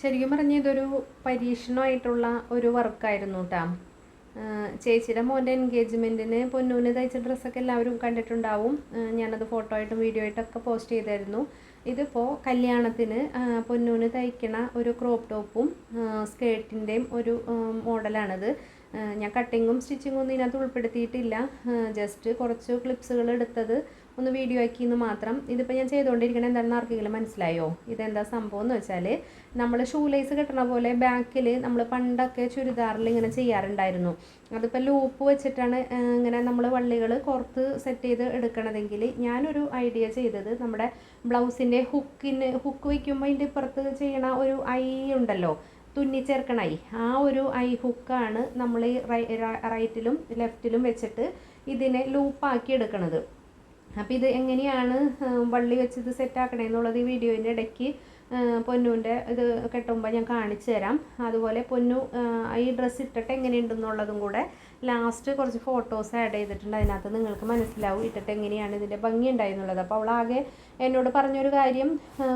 ശരിക്കും പറഞ്ഞ ഇതൊരു പരീക്ഷണമായിട്ടുള്ള ഒരു വർക്കായിരുന്നു കേട്ടോ ചേച്ചിയുടെ മോന്റെ എൻഗേജ്മെന്റിന് പൊന്നൂന് തയ്ച്ച ഡ്രസ്സൊക്കെ എല്ലാവരും കണ്ടിട്ടുണ്ടാവും. ഞാനത് ഫോട്ടോ ആയിട്ടും വീഡിയോ ആയിട്ടൊക്കെ പോസ്റ്റ് ചെയ്തായിരുന്നു. ഇതിപ്പോൾ കല്യാണത്തിന് പൊന്നൂന് തയ്ക്കണ ഒരു ക്രോപ്പ് ടോപ്പും സ്കേർട്ടിന്റെയും ഒരു മോഡലാണിത്. ഞാൻ കട്ടിങ്ങും സ്റ്റിച്ചിങ്ങും ഒന്നും ഇതിനകത്ത് ഉൾപ്പെടുത്തിയിട്ടില്ല. ജസ്റ്റ് കുറച്ച് ക്ലിപ്സുകൾ എടുത്തത് ഒന്ന് വീഡിയോ ആക്കി എന്ന് മാത്രം. ഇതിപ്പോൾ ഞാൻ ചെയ്തുകൊണ്ടിരിക്കണത് എന്താണെന്ന് ആർക്കെങ്കിലും മനസ്സിലായോ? ഇതെന്താ സംഭവം എന്ന് വെച്ചാൽ നമ്മൾ ഷൂ ലേസ് കെട്ടണ പോലെ ബാക്കിൽ നമ്മൾ പണ്ടൊക്കെ ചുരിദാറിൽ ഇങ്ങനെ ചെയ്യാറുണ്ടായിരുന്നു. അതിപ്പോൾ ലൂപ്പ് വെച്ചിട്ടാണ് ഇങ്ങനെ നമ്മൾ വള്ളികൾ കുറത്ത് സെറ്റ് ചെയ്ത് എടുക്കണതെങ്കിൽ ഞാനൊരു ഐഡിയ ചെയ്തത് നമ്മുടെ ബ്ലൗസിന്റെ ഹുക്കിന് ഹുക്ക് വയ്ക്കുമ്പോൾ അതിന്റെ ഇപ്പുറത്ത് ചെയ്യണ ഒരു ഐ ഉണ്ടല്ലോ. തുന്നിച്ചേർക്കണ ഐ ആ ഒരു ഐ ഹുക്കാണ് നമ്മൾ ഈ റൈറ്റിലും ലെഫ്റ്റിലും വെച്ചിട്ട് ഇതിനെ ലൂപ്പാക്കി എടുക്കണത്. അപ്പോൾ ഇത് എങ്ങനെയാണ് വള്ളി വെച്ച് ഇത് സെറ്റ് എന്നുള്ളത് ഈ വീഡിയോന്റെ ഇടയ്ക്ക് പൊന്നുവിന്റെ ഇത് കെട്ടുമ്പോൾ ഞാൻ കാണിച്ചു തരാം. അതുപോലെ പൊന്നു ഈ ഡ്രസ്സ് ഇട്ടിട്ട് എങ്ങനെയുണ്ടെന്നുള്ളതും കൂടെ ലാസ്റ്റ് കുറച്ച് ഫോട്ടോസ് ആഡ് ചെയ്തിട്ടുണ്ട്. അതിനകത്ത് നിങ്ങൾക്ക് മനസ്സിലാവും ഇട്ടിട്ട് എങ്ങനെയാണ് ഇതിന്റെ ഭംഗി ഉണ്ടായിരുന്നുള്ളത്. അപ്പോൾ അവളാകെ എന്നോട് പറഞ്ഞൊരു കാര്യം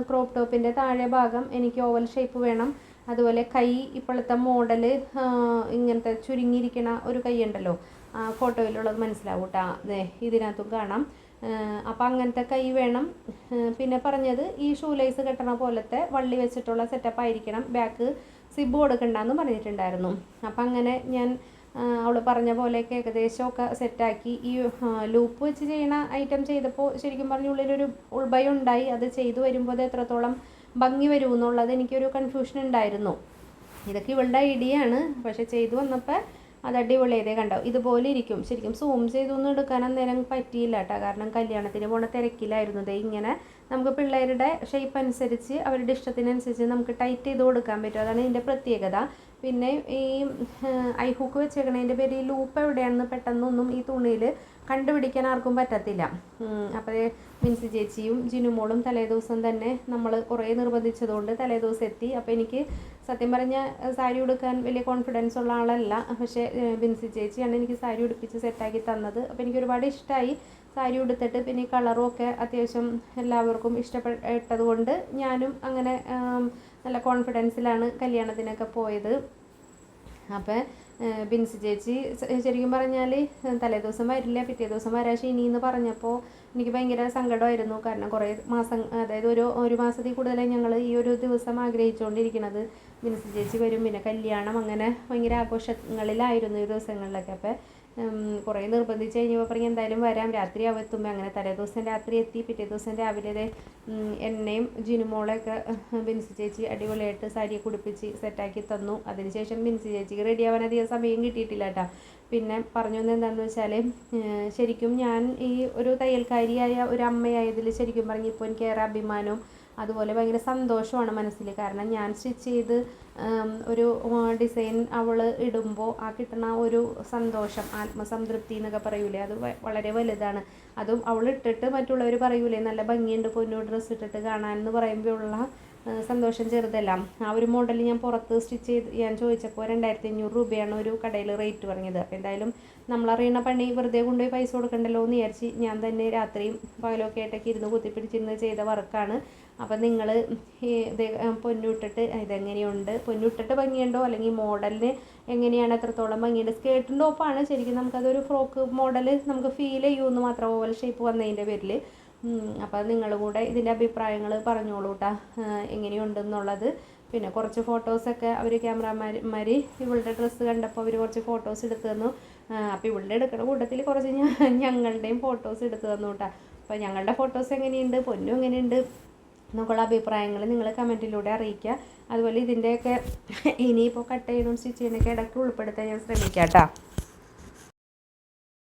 ക്രോപ്പ് ടോപ്പിന്റെ താഴെ ഭാഗം എനിക്ക് ഓവൽ ഷേപ്പ് വേണം. അതുപോലെ കൈ ഇപ്പോഴത്തെ മോഡൽ ഇങ്ങനത്തെ ചുരുങ്ങിയിരിക്കണ ഒരു കൈ ഉണ്ടല്ലോ ആ ഫോട്ടോയിലുള്ളത് മനസ്സിലാവും കേട്ടോ ഇതിനകത്തും കാണാം. അപ്പം അങ്ങനത്തെ കൈ വേണം. പിന്നെ പറഞ്ഞത് ഈ ഷൂ ലൈസ് കെട്ടണ പോലത്തെ വള്ളി വെച്ചിട്ടുള്ള സെറ്റപ്പ് ആയിരിക്കണം. ബാക്ക് സിബ് കൊടുക്കണ്ടെന്ന് പറഞ്ഞിട്ടുണ്ടായിരുന്നു. അപ്പം അങ്ങനെ ഞാൻ അവൾ പറഞ്ഞ പോലെയൊക്കെ ഏകദേശമൊക്കെ സെറ്റാക്കി ഈ ലൂപ്പ് വെച്ച് ചെയ്യണ ഐറ്റം ചെയ്തപ്പോൾ ശരിക്കും പറഞ്ഞ ഉള്ളിലൊരു ഉൾഭയം ഉണ്ടായി. അത് ചെയ്തു വരുമ്പോൾ എത്രത്തോളം ഭംഗി വരുമെന്നുള്ളത് എനിക്കൊരു കൺഫ്യൂഷൻ ഉണ്ടായിരുന്നു. ഇതൊക്കെ ഇവളുടെ ഐഡിയ ആണ്. പക്ഷെ ചെയ്തു വന്നപ്പോൾ അത് അടിപൊളിയതേ കണ്ടോ. ഇതുപോലെ ഇരിക്കും. ശരിക്കും സൂം ചെയ്തൊന്നും എടുക്കാൻ അന്നേരം പറ്റിയില്ല കേട്ടോ. കാരണം കല്യാണത്തിന് പോണ തിരക്കിലായിരുന്നു. ദേ ഇങ്ങനെ നമുക്ക് പിള്ളേരുടെ ഷേപ്പ് അനുസരിച്ച് അവരുടെ ഇഷ്ടത്തിനനുസരിച്ച് നമുക്ക് ടൈറ്റ് ചെയ്ത് കൊടുക്കാൻ പറ്റും. അതാണ് ഇതിന്റെ പ്രത്യേകത. പിന്നെ ഈ ഐ ഹുക്ക് വെച്ചേക്കണതിന്റെ പേര് ഈ ലൂപ്പ് എവിടെയാണെന്ന് പെട്ടെന്നൊന്നും ഈ തുണിയിൽ കണ്ടുപിടിക്കാൻ ആർക്കും പറ്റത്തില്ല. അപ്പോൾ മിൻസി ചേച്ചിയും ജിനുമോളും തലേദിവസം തന്നെ നമ്മൾ കുറേ നിർബന്ധിച്ചതുകൊണ്ട് തലേദിവസം എത്തി. അപ്പോൾ എനിക്ക് സത്യം പറഞ്ഞ സാരി ഉടുക്കാൻ വലിയ കോൺഫിഡൻസ് ഉള്ള ആളല്ല. പക്ഷേ ബിൻസി ചേച്ചിയാണ് എനിക്ക് സാരി ഉടുപ്പിച്ച് സെറ്റാക്കി തന്നത്. അപ്പോൾ എനിക്ക് ഒരുപാട് ഇഷ്ടമായി സാരി ഉടുത്തിട്ട്. പിന്നെ കളറും ഒക്കെ അത്യാവശ്യം എല്ലാവർക്കും ഇഷ്ടപ്പെട്ടത് കൊണ്ട് ഞാനും അങ്ങനെ നല്ല കോൺഫിഡൻസിലാണ് കല്യാണത്തിനൊക്കെ പോയത്. അപ്പോൾ ബിൻസി ചേച്ചി ശരിക്കും പറഞ്ഞാൽ തലേദിവസം വരില്ല പിറ്റേ ദിവസം വരാ ശനി എന്ന് പറഞ്ഞപ്പോൾ എനിക്ക് ഭയങ്കര സങ്കടമായിരുന്നു. കാരണം കുറേ മാസം അതായത് ഒരു ഒരു മാസത്തിൽ കൂടുതലായി ഞങ്ങൾ ഈ ഒരു ദിവസം ആഗ്രഹിച്ചുകൊണ്ടിരിക്കുന്നത് ബിൻസി ചേച്ചി വരും. പിന്നെ കല്യാണം അങ്ങനെ ഭയങ്കര ആഘോഷങ്ങളിലായിരുന്നു ഈ ദിവസങ്ങളിലൊക്കെ. അപ്പോൾ കുറേ നിർബന്ധിച്ച് കഴിഞ്ഞപ്പോൾ പറഞ്ഞ് എന്തായാലും വരാം. രാത്രി അവ എത്തുമ്പോൾ അങ്ങനെ തലേദിവസം രാത്രി എത്തി. പിറ്റേ ദിവസം രാവിലെ എന്നെയും ജിനുമോളെയൊക്കെ ബിൻസി ചേച്ചി അടിപൊളിയായിട്ട് സാരിയെ കുടിപ്പിച്ച് സെറ്റാക്കി തന്നു. അതിനുശേഷം ബിൻസി ചേച്ചിക്ക് റെഡി ആവാൻ അധികം സമയം കിട്ടിയിട്ടില്ല കേട്ടോ പിന്നെ പറഞ്ഞു എന്താണെന്ന് വെച്ചാൽ ശരിക്കും ഞാൻ ഈ ഒരു തയ്യൽക്കാരിയായ ഒരു അമ്മയായതിൽ ശരിക്കും പറഞ്ഞ് ഇപ്പോൾ എനിക്ക് ഏറെ അഭിമാനവും അതുപോലെ ഭയങ്കര സന്തോഷമാണ് മനസ്സിൽ. കാരണം ഞാൻ സ്റ്റിച്ച് ചെയ്ത് ഒരു ഡിസൈൻ അവൾ ഇടുമ്പോൾ ആ കിട്ടുന്ന ഒരു സന്തോഷം ആത്മസംതൃപ്തി എന്നൊക്കെ പറയൂലേ? അത് വളരെ വലുതാണ്. അതും അവൾ ഇട്ടിട്ട് മറ്റുള്ളവർ പറയൂലേ നല്ല ഭംഗിയുണ്ട് പൊന്നു ഡ്രസ്സ് ഇട്ടിട്ട് കാണാൻ എന്ന് പറയുമ്പോഴുള്ള സന്തോഷം ചെറുതെല്ലാം. ആ ഒരു മോഡൽ ഞാൻ പുറത്ത് സ്റ്റിച്ച് ചെയ്ത് ഞാൻ ചോദിച്ചപ്പോൾ രണ്ടായിരത്തി അഞ്ഞൂറ് രൂപയാണ് ഒരു കടയിൽ റേറ്റ് പറഞ്ഞത്. അപ്പോൾ എന്തായാലും നമ്മളറിയണ പണി വെറുതെ കൊണ്ടുപോയി പൈസ കൊടുക്കണ്ടല്ലോ എന്ന് വിചാരിച്ച് ഞാൻ തന്നെ രാത്രിയും പകലൊക്കെ ആയിട്ടൊക്കെ ഇരുന്ന് കുത്തിപ്പിടിച്ചിരുന്ന് ചെയ്ത വർക്കാണ്. അപ്പം നിങ്ങൾ ഇത് പൊന്നുവിട്ടിട്ട് ഇതെങ്ങനെയുണ്ട്? പൊന്നുവിട്ടിട്ട് ഭംഗിയുണ്ടോ? അല്ലെങ്കിൽ മോഡലിന് എങ്ങനെയാണ് എത്രത്തോളം ഭംഗിയുണ്ട്? സ്കേർട്ടിന്റെ ഒപ്പാണ് ശരിക്കും നമുക്കതൊരു ഫ്രോക്ക് മോഡൽ നമുക്ക് ഫീൽ ചെയ്യുമെന്ന് മാത്രം ഓവൽ ഷേപ്പ് വന്നതിന്റെ പേരിൽ അപ്പോൾ നിങ്ങൾ കൂടെ ഇതിന്റെ അഭിപ്രായങ്ങൾ പറഞ്ഞോളൂ കേട്ടോ എങ്ങനെയുണ്ടെന്നുള്ളത്. പിന്നെ കുറച്ച് ഫോട്ടോസൊക്കെ അവർ ക്യാമറാമാർ ഇവളുടെ ഡ്രസ്സ് കണ്ടപ്പോൾ അവർ കുറച്ച് ഫോട്ടോസ് എടുത്തു തന്നു. അപ്പോൾ ഇവളുടെ എടുക്കുന്ന കൂട്ടത്തിൽ കുറച്ച് ഞങ്ങളുടെയും ഫോട്ടോസ് എടുത്തു തന്നു കേട്ടോ അപ്പോൾ ഞങ്ങളുടെ ഫോട്ടോസ് എങ്ങനെയുണ്ട്? പൊന്നും എങ്ങനെയുണ്ട്? എന്നൊക്കെയുള്ള അഭിപ്രായങ്ങൾ നിങ്ങൾ കമന്റിലൂടെ അറിയിക്കുക അതുപോലെ ഇതിന്റെയൊക്കെ ഇനിയിപ്പോൾ കട്ട് ചെയ്യണം സ്റ്റിച്ച് ചെയ്യണമൊക്കെ ഇടയ്ക്ക് ഉൾപ്പെടുത്താൻ ഞാൻ ശ്രമിക്കാം കേട്ടോ